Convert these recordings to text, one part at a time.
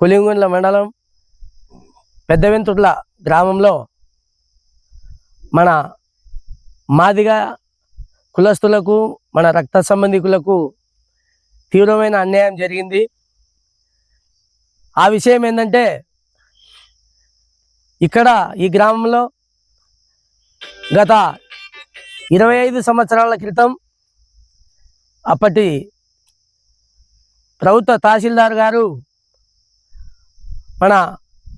పులింగుండ్ల మండలం పెద్దవెంతుట్ల గ్రామంలో మన మాదిగా కులస్తులకు మన రక్త సంబంధికులకు తీవ్రమైన అన్యాయం జరిగింది. ఆ విషయం ఏంటంటే ఇక్కడ ఈ గ్రామంలో గత ఇరవై ఐదు సంవత్సరాల క్రితం అప్పటి ప్రభుత్వ తహసీల్దార్ గారు మన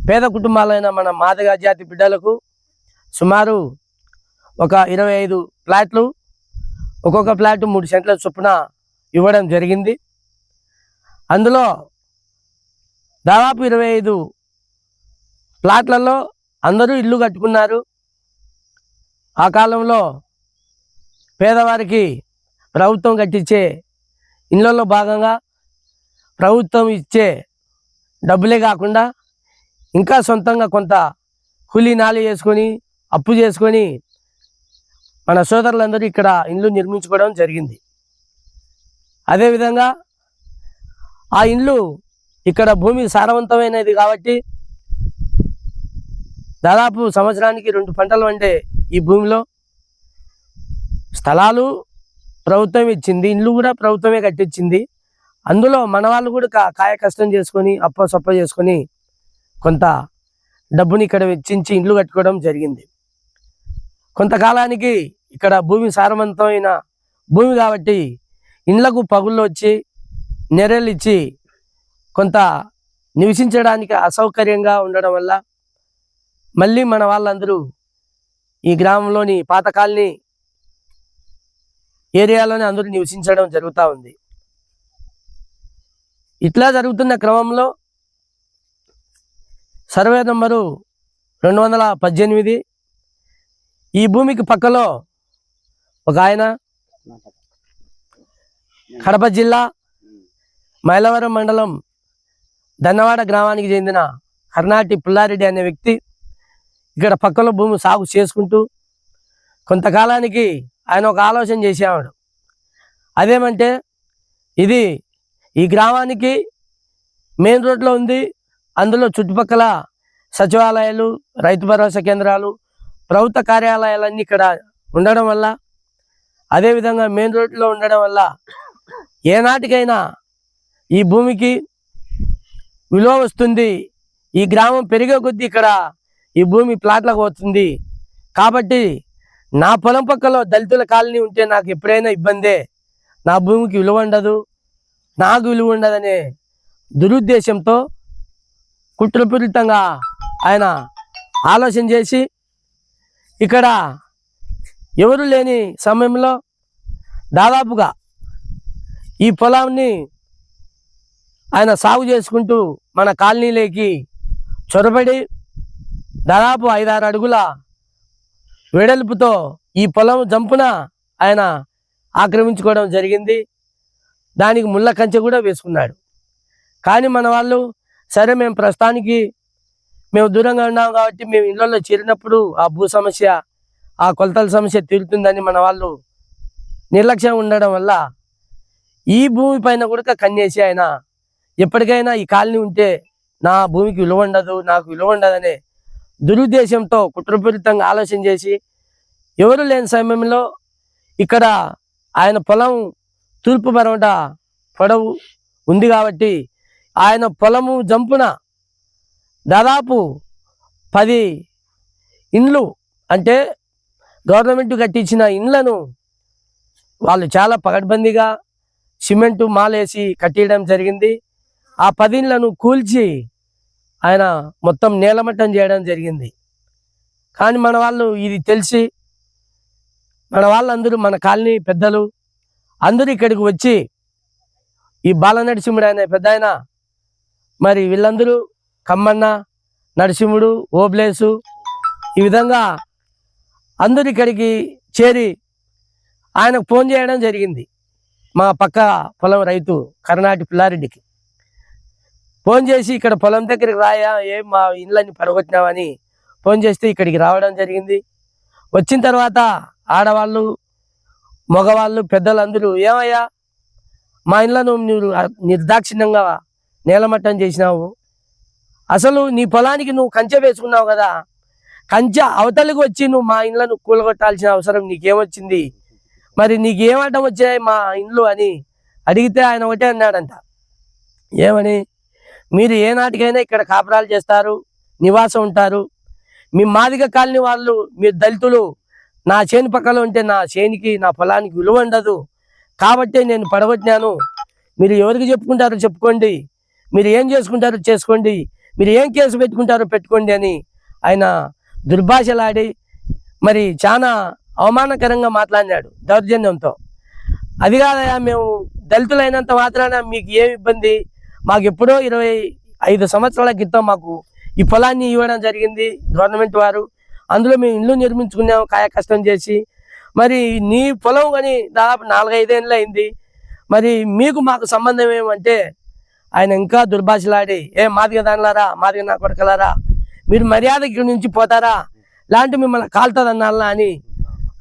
పేద కుటుంబాలైన మన మాదిగా జాతి బిడ్డలకు సుమారు ఒక ఇరవై ఐదు ఫ్లాట్లు ఒక్కొక్క ఫ్లాట్ మూడు సెంట్ల చొప్పున ఇవ్వడం జరిగింది. అందులో దాదాపు ఇరవై ఐదు ఫ్లాట్లలో అందరూ ఇల్లు కట్టుకున్నారు. ఆ కాలంలో పేదవారికి ప్రభుత్వం కట్టించే ఇళ్ళల్లో భాగంగా ప్రభుత్వం ఇచ్చే డబ్బులే కాకుండా ఇంకా సొంతంగా కొంత కూలీ నాలి చేసుకొని అప్పు చేసుకొని మన సోదరులందరూ ఇక్కడ ఇండ్లు నిర్మించుకోవడం జరిగింది. అదేవిధంగా ఆ ఇండ్లు ఇక్కడ భూమి సారవంతమైనది కాబట్టి దాదాపు సంవత్సరానికి రెండు పంటలు వండే ఈ భూమిలో స్థలాలు ప్రభుత్వం ఇచ్చింది ఇండ్లు కూడా ప్రభుత్వమే కట్టించింది. అందులో మన వాళ్ళు కూడా కాయ కష్టం చేసుకొని అప్ప సొప్ప చేసుకొని కొంత డబ్బుని ఇక్కడ వెచ్చించి ఇండ్లు కట్టుకోవడం జరిగింది. కొంతకాలానికి ఇక్కడ భూమి సారవంతమైన భూమి కాబట్టి ఇండ్లకు పగుళ్ళు వచ్చి నెరలు ఇచ్చి కొంత నివసించడానికి అసౌకర్యంగా ఉండడం వల్ల మళ్ళీ మన వాళ్ళందరూ ఈ గ్రామంలోని పాతకాలని ఏరియాలోనే అందరూ నివసించడం జరుగుతూ ఉంది. ఇట్లా జరుగుతున్న క్రమంలో సర్వే నంబరు రెండు వందల పద్దెనిమిది ఈ భూమికి పక్కలో ఒక ఆయన కడప జిల్లా మైలవరం మండలం దన్నవాడ గ్రామానికి చెందిన కర్ణాటి పుల్లారెడ్డి అనే వ్యక్తి ఇక్కడ పక్కలో భూమి సాగు చేసుకుంటూ కొంతకాలానికి ఆయన ఒక ఆలోచన చేసేవాడు. అదేమంటే ఇది ఈ గ్రామానికి మెయిన్ రోడ్లో ఉంది. అందులో చుట్టుపక్కల సచివాలయాలు రైతు భరోసా కేంద్రాలు ప్రభుత్వ కార్యాలయాలన్నీ ఇక్కడ ఉండడం వల్ల అదేవిధంగా మెయిన్ రోడ్లో ఉండడం వల్ల ఏనాటికైనా ఈ భూమికి విలువ వస్తుంది. ఈ గ్రామం పెరిగే కొద్దీ ఇక్కడ ఈ భూమి ప్లాట్లకు వస్తుంది. కాబట్టి నా పొలం పక్కలో దళితుల కాలనీ ఉంటే నాకు ఎప్పుడైనా ఇబ్బందే. నా భూమికి విలువ ఉండదు. నాకు విలువ ఉండదనే దురుద్దేశంతో కుట్రపూరితంగా ఆయన ఆలోచన చేసి ఇక్కడ ఎవరు లేని సమయంలో దాదాపుగా ఈ పొలాన్ని ఆయన సాగు చేసుకుంటూ మన కాలనీలోకి చొరబడి దాదాపు ఐదారు అడుగుల వెడల్పుతో ఈ పొలం జంపున ఆయన ఆక్రమించుకోవడం జరిగింది. దానికి ముళ్ళ కంచె కూడా వేసుకున్నాడు. కానీ మన వాళ్ళు సరే మేము ప్రస్తుతానికి మేము దూరంగా ఉన్నాం కాబట్టి మేము ఇళ్ళల్లో చేరినప్పుడు ఆ భూ సమస్య ఆ కొలతల సమస్య తీరుతుందని మన వాళ్ళు నిర్లక్ష్యం ఉండడం వల్ల ఈ భూమి పైన కూడా కన్నేసి ఆయన ఎప్పటికైనా ఈ కాలనీ ఉంటే నా భూమికి విలువ ఉండదు నాకు విలువ ఉండదనే దురుద్దేశంతో కుట్రపూరితంగా ఆలోచన చేసి ఎవరు లేని సమయంలో ఇక్కడ ఆయన పొలం తూర్పు పరమట పొడవు ఉంది కాబట్టి ఆయన పొలము జంపున దాదాపు పది ఇండ్లు అంటే గవర్నమెంట్ కట్టించిన ఇండ్లను వాళ్ళు చాలా పగడ్బందీగా సిమెంటు మాలేసి కట్టేయడం జరిగింది. ఆ పది ఇండ్లను కూల్చి ఆయన మొత్తం నేలమట్టం చేయడం జరిగింది. కానీ మన వాళ్ళు ఇది తెలిసి మన వాళ్ళందరూ మన కాలనీ పెద్దలు అందరూ ఇక్కడికి వచ్చి ఈ బాల నరసింహుడు అనే పెద్ద ఆయన మరి వీళ్ళందరూ కమ్మన్న నరసింహుడు ఓబ్లేసు ఈ విధంగా అందరూ ఇక్కడికి చేరి ఆయనకు ఫోన్ చేయడం జరిగింది. మా పక్క పొలం రైతు కర్ణాటి పిల్లారెడ్డికి. ఫోన్ చేసి ఇక్కడ పొలం దగ్గరికి రాయా ఏం మా ఇళ్ళని పడగొచ్చినామని ఫోన్ చేస్తే ఇక్కడికి రావడం జరిగింది. వచ్చిన తర్వాత ఆడవాళ్ళు మగవాళ్ళు పెద్దలందరూ ఏమయ్యా మా ఇంట్లో నువ్వు నిర్దాక్షిణ్యంగా నేలమట్టం చేసినావు. అసలు నీ పొలానికి నువ్వు కంచె వేసుకున్నావు కదా. కంచె అవతలికి వచ్చి నువ్వు మా ఇండ్లను కూలగొట్టాల్సిన అవసరం నీకేమొచ్చింది? మరి నీకేమడ్డం వచ్చాయి మా ఇండ్లు అని అడిగితే ఆయన ఒకటే అన్నాడంట. ఏమని? మీరు ఏ నాటికైనా ఇక్కడ కాపురాలు చేస్తారు నివాసం ఉంటారు. మీ మాదిగ కాలనీ వాళ్ళు మీరు దళితులు నా చేను పక్కలో ఉంటే నా చేనికి నా పొలానికి విలువ ఉండదు. కాబట్టి నేను పడగొట్టినాను. మీరు ఎవరికి చెప్పుకుంటారో చెప్పుకోండి. మీరు ఏం చేసుకుంటారో చేసుకోండి. మీరు ఏం కేసు పెట్టుకుంటారో పెట్టుకోండి అని ఆయన దుర్భాషలాడి మరి చాలా అవమానకరంగా మాట్లాడినాడు దౌర్జన్యంతో. అది కాదయా మేము దళితులైనంత మాత్రాన మీకు ఏం ఇబ్బంది? మాకు ఎప్పుడో ఇరవై ఐదు సంవత్సరాల క్రితం మాకు ఈ పొలాన్ని ఇవ్వడం జరిగింది గవర్నమెంట్ వారు. అందులో మేము ఇల్లు నిర్మించుకున్నాం కాయ కష్టం చేసి. మరి నీ పొలం కానీ దాదాపు నాలుగైదేళ్ళు అయింది. మరి మీకు మాకు సంబంధం ఏమంటే ఆయన ఇంకా దుర్భాషలాడి ఏ మాదిగ దానిలారా మాదిగ నా కొడకలారా మీరు మర్యాద ఇక్కడి నుంచి పోతారా? లాంటి మిమ్మల్ని కాలుతుందన్నాలా అని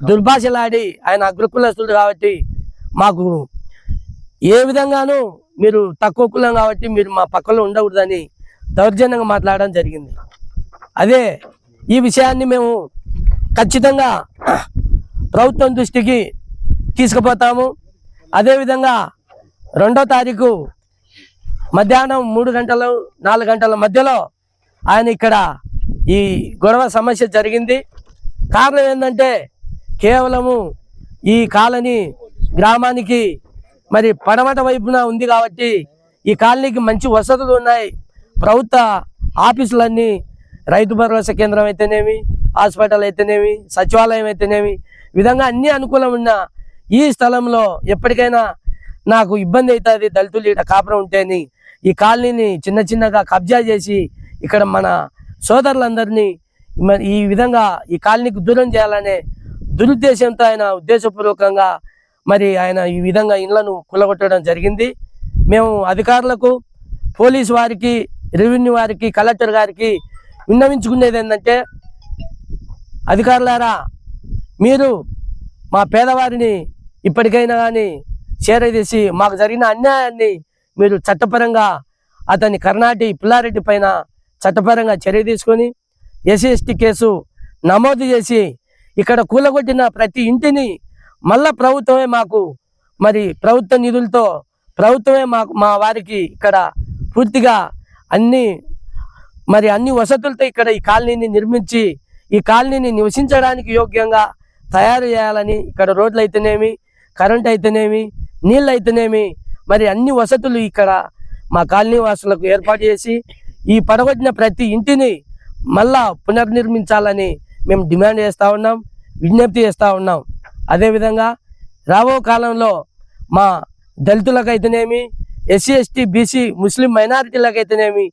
దుర్భాషలాడి ఆయన అగ్రకులస్తుడు కాబట్టి మాకు ఏ విధంగానూ మీరు తక్కువ కులం కాబట్టి మీరు మా పక్కలో ఉండకూడదని దౌర్జన్యంగా మాట్లాడడం జరిగింది. అదే ఈ విషయాన్ని మేము ఖచ్చితంగా ప్రభుత్వం దృష్టికి తీసుకుపోతాము. అదేవిధంగా రెండో తారీఖు మధ్యాహ్నం మూడు గంటలు నాలుగు గంటల మధ్యలో ఆయన ఇక్కడ ఈ గొడవ సమస్య జరిగింది. కారణం ఏంటంటే కేవలము ఈ కాలనీ గ్రామానికి మరి పడమట వైపున ఉంది కాబట్టి ఈ కాలనీకి మంచి వసతులు ఉన్నాయి. ప్రభుత్వ ఆఫీసులన్నీ రైతు భరోసా కేంద్రం అయితేనేమి హాస్పిటల్ అయితేనేమి సచివాలయం అయితేనేమి విధంగా అన్ని అనుకూలం ఉన్న ఈ స్థలంలో ఎప్పటికైనా నాకు ఇబ్బంది అవుతుంది దళితులు ఇక్కడ కాపురం ఉంటేని ఈ కాలనీని చిన్న చిన్నగా కబ్జా చేసి ఇక్కడ మన సోదరులందరినీ మరి ఈ విధంగా ఈ కాలనీకి దూరం చేయాలనే దురుద్దేశంతో ఆయన ఉద్దేశపూర్వకంగా మరి ఆయన ఈ విధంగా ఇళ్ళను కులగొట్టడం జరిగింది. మేము అధికారులకు పోలీసు వారికి రెవెన్యూ వారికి కలెక్టర్ గారికి విన్నవించుకునేది ఏంటంటే అధికారులారా మీరు మా పేదవారిని ఇప్పటికైనా కానీ చేరదీసి మాకు జరిగిన అన్యాయాన్ని మీరు చట్టపరంగా అతని కర్ణాటి పిల్లారెడ్డి పైన చట్టపరంగా చర్య తీసుకొని ఎస్సీ ఎస్టీ కేసు నమోదు చేసి ఇక్కడ కూలగొట్టిన ప్రతి ఇంటిని మళ్ళా ప్రభుత్వమే మాకు మరి ప్రభుత్వ నిధులతో ప్రభుత్వమే మాకు మా వారికి ఇక్కడ పూర్తిగా అన్ని మరి అన్ని వసతులతో ఇక్కడ ఈ కాలనీని నిర్మించి ఈ కాలనీని నివసించడానికి యోగ్యంగా తయారు చేయాలని ఇక్కడ రోడ్లు అయితేనేమి కరెంట్ అయితేనేమి నీళ్ళు అయితేనేమి మరి అన్ని వసతులు ఇక్కడ మా కాలనీ వాసులకు ఏర్పాటు చేసి ఈ పడగొట్టిన ప్రతి ఇంటిని మళ్ళా పునర్నిర్మించాలని మేము డిమాండ్ చేస్తూ ఉన్నాం విజ్ఞప్తి చేస్తూ ఉన్నాం. అదేవిధంగా రాబో కాలంలో మా దళితులకైతేనేమి ఎస్సీ ఎస్టీ బీసీ ముస్లిం మైనారిటీలకైతేనేమి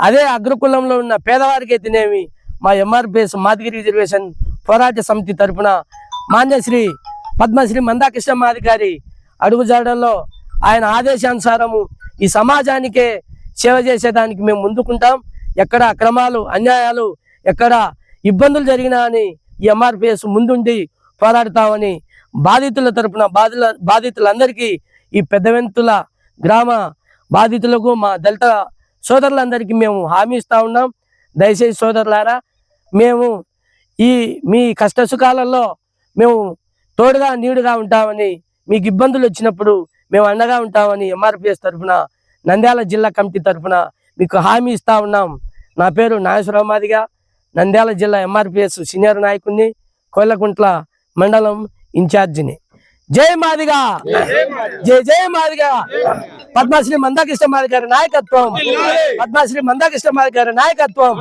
అదే అగ్రకులంలో ఉన్న పేదవారికి అయితేనేమి మా ఎంఆర్పిఎస్ మాదిగిరి రిజర్వేషన్ పోరాట సమితి తరపున మాన్యశ్రీ పద్మశ్రీ మందాకృష్ణ మాదిగారి అడుగుజాడల్లో ఆయన ఆదేశానుసారము ఈ సమాజానికే సేవ చేసేదానికి మేము ముందుకుంటాం. ఎక్కడ అక్రమాలు అన్యాయాలు ఎక్కడ ఇబ్బందులు జరిగినా అని ఈ ఎంఆర్పిఎస్ ముందుండి పోరాడతామని బాధితుల తరపున బాధితుల బాధితులందరికీ ఈ పెద్దవెంతుల గ్రామ బాధితులకు మా దళిత సోదరులందరికీ మేము హామీ ఇస్తూ ఉన్నాం. దయచేసి సోదరులారా మేము ఈ మీ కష్ట సుఖాలలో మేము తోడుగా నీడుగా ఉంటామని మీకు ఇబ్బందులు వచ్చినప్పుడు మేము అండగా ఉంటామని ఎంఆర్పిఎస్ తరఫున నంద్యాల జిల్లా కమిటీ తరఫున మీకు హామీ ఇస్తూ ఉన్నాం. నా పేరు నాగేశ్వరరావు మాదిగా నంద్యాల జిల్లా ఎంఆర్పిఎస్ సీనియర్ నాయకుడిని కోళ్ళకుంట్ల మండలం ఇన్ఛార్జిని. జై మాదిగా. జై జై మాదిగా. పద్మశ్రీ మందాకృష్ణ మాది గారి నాయకత్వం. పద్మశ్రీ మందాకృష్ణ మాది గారి నాయకత్వం.